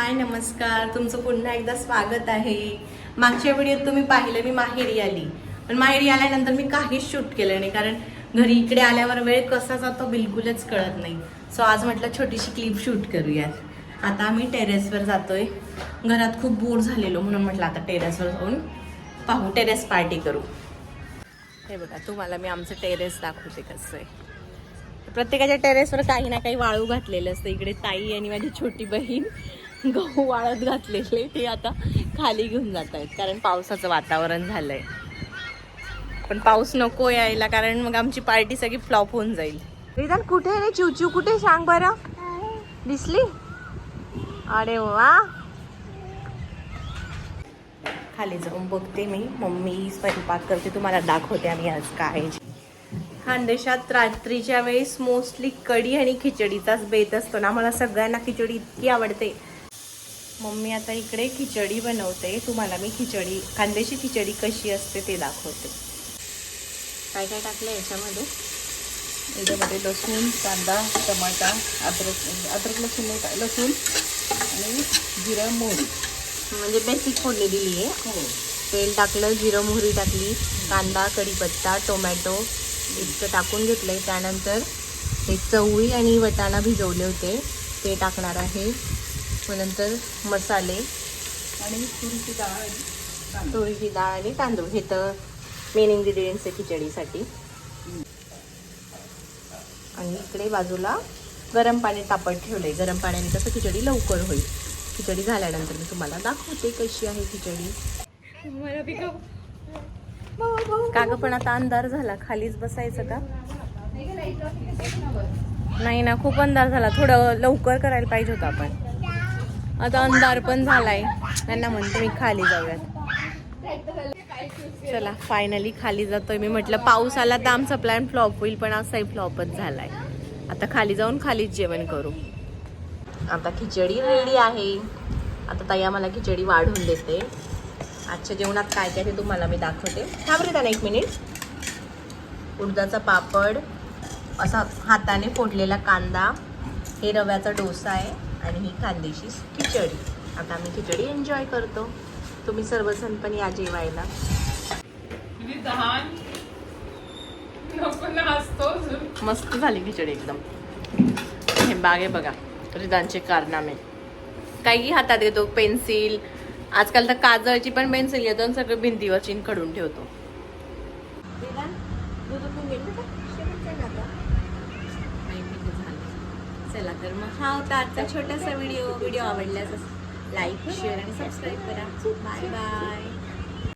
हाय नमस्कार. तुमचं पुन्हा एकदा स्वागत आहे. मागच्या व्हिडिओत तुम्ही पाहिलं मी माहेरी आली. पण माहेरी आल्यानंतर मी काहीच शूट केलं नाही कारण घरी इकडे आल्यावर वेळ कसा जातो बिलकुलच कळत नाही. सो आज म्हटलं छोटीशी क्लिप शूट करूयात. आता आम्ही टेरेसवर जातोय. घरात खूप बोर झालेलो म्हणून म्हटलं आता टेरेसवर जाऊन पाहू टेरेस पार्टी करू. हे बघा तुम्हाला मी आमचं टेरेस दाखवते कसं आहे. प्रत्येकाच्या टेरेसवर काही ना काही वाळू घातलेलं असतं. इकडे ताई आणि माझी छोटी बहीण. गहू वाळत घातलेले ते आता खाली घेऊन जात आहेत. कारण पावसाचं वातावरण झालंय. पण पाऊस नको यायला कारण मग आमची पार्टी सगळी फ्लॉप होऊन जाईल. रिदान कुठे रे चिवचिव? कुठे सांग बरं. दिसली? अरे वा. खाली जाऊन बघते मी. मम्मी स्वयंपाक करते. तुम्हाला दाखवते आम्ही आज काय. खानदेशात रात्रीच्या वेळेस मोस्टली कढी आणि खिचडीचाच बेत असतो ना. मला सगळ्यांना खिचडी इतकी आवडते. मम्मी आता इकडे खिचडी बनवते. तुम्हाला मी खिचडी खानदेशी खिचडी कशी असते ते दाखवते. काय काय टाकलं याच्यामध्ये? याच्यामध्ये लसूण कांदा टमाटा अद्रक अद्रक लसूण नाही लसूण आणि जिरं मोहरी. म्हणजे बेसिक फोडणी दिली आहे. तेल टाकलं जिरं मोहरी टाकली कांदा कढीपत्ता टोमॅटो इतकं टाकून घेतलंय. त्यानंतर हे चवळी आणि वटाणा भिजवले होते. ते टाकणार आहे. मग नंतर मसाले आणि तुरीची डाळ. तुरीची डाळ आणि तांदूळ. हे तर मेन इन्ग्रेडियंट्स आहे खिचडीसाठी. आणि इकडे बाजूला गरम पाणी तापत ठेवलंय. गरम पाण्याने कसं खिचडी लवकर होईल. खिचडी झाल्यानंतर मी तुम्हाला दाखवते कशी आहे खिचडी. का ग पण आता अंधार झाला. खालीच बसायचं का? नाही ना खूप अंधार झाला. थोडं लवकर करायला पाहिजे होतं आपण. आता अंधार पण झालाय. त्यांना म्हणते मी खाली जाऊयात. चला फायनली खाली जातोय मी. म्हटलं पाऊस आला तर आमचा प्लॅन फ्लॉप होईल पण असाही फ्लॉपच झालाय. आता खाली जाऊन खालीच जेवण करू. आता खिचडी रेडी आहे. आता ताई आम्हाला खिचडी वाढून देते. आजच्या जेवणात काय काय ते तुम्हाला मी दाखवते. थांबरे त्यांना त्याला एक मिनिट उडदाचा पापड असा हाताने फोडलेला कांदा हे रव्याचा डोसा आहे. आणि ही खानदेशी खिचडी. आता आम्ही खिचडी एन्जॉय करतो. तुम्ही सर्वजण पण या जेवायला. मस्त झाली खिचडी एकदम. हे बागे बघा रिदानचे कारनामे. काही हातात घेतो पेन्सिल. आजकाल तर काजळची पण पेन्सिल घेतो आणि सगळं भिंतीवर चिनखडून ठेवतो. चला तर मग हा होता आजचा छोटासा व्हिडिओ व्हिडिओ आवडल्यास लाईक शेअर आणि सबस्क्राईब करा. Bye bye